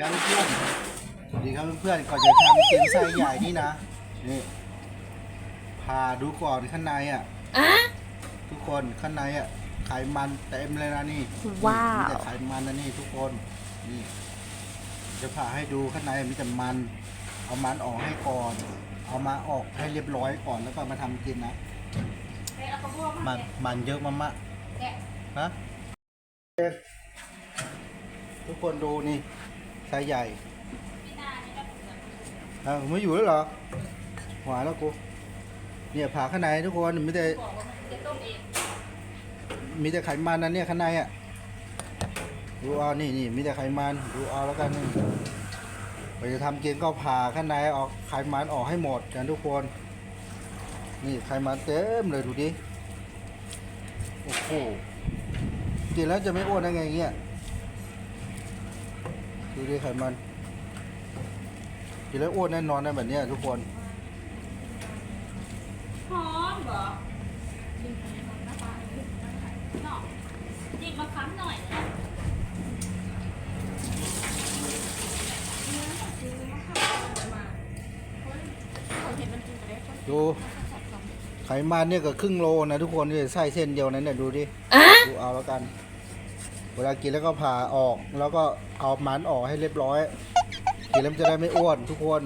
ครับเพื่อนสวัสดีครับเพื่อนๆ ก่อนจะทำเกี๊ยวไส้ใหญ่นี่นะ นี่พาดูก่อนข้างในอะอะทุกคนข้างในอะ ไขมันเต็มเลยนะนี่ว้าวมีแต่ไขมันนะนี่ทุกคน นี่ จะพาให้ดูข้างในมีแต่มัน เอามันออกให้ก่อน เอามาออกให้เรียบร้อยก่อนแล้วก็มาทำกินนะ มันมันเยอะมากๆฮะทุกคนดูนี่ ไซส์ใหญ่อ้าวไม่อยู่แล้วเหรอหวานแล้วกูเนี่ยผ่าข้างในทุกคนมีแต่มีแต่ไขมันนะเนี่ยข้างในอะดูเอานี่นี่มีแต่ไขมันดูเอาแล้วกันนี่ไปจะทำกินก็ผ่าข้างในออกไขมันออกให้หมดกันทุกคน นี่ไขมันเต็มเลยดูดิโอ้โหกินแล้วจะไม่อ้วนได้ไงเงี้ย ดูดิไขมัน กินแล้วอ้วนแน่นอนนะแบบเนี้ยทุกคน หอมเหรอเนาะหยิบมาค้ำหน่อยนะดูไขมันเนี่ยก็ครึ่งโลนะทุกคนนี่ไส้เส้นเดียวนั้นเนี่ยดูดิอะดูเอาแล้วกัน เวลากินแล้วก็ผ่าออก แล้วก็เอามันออกให้เรียบร้อยกินแล้วมันจะได้ไม่อ้วนทุกคน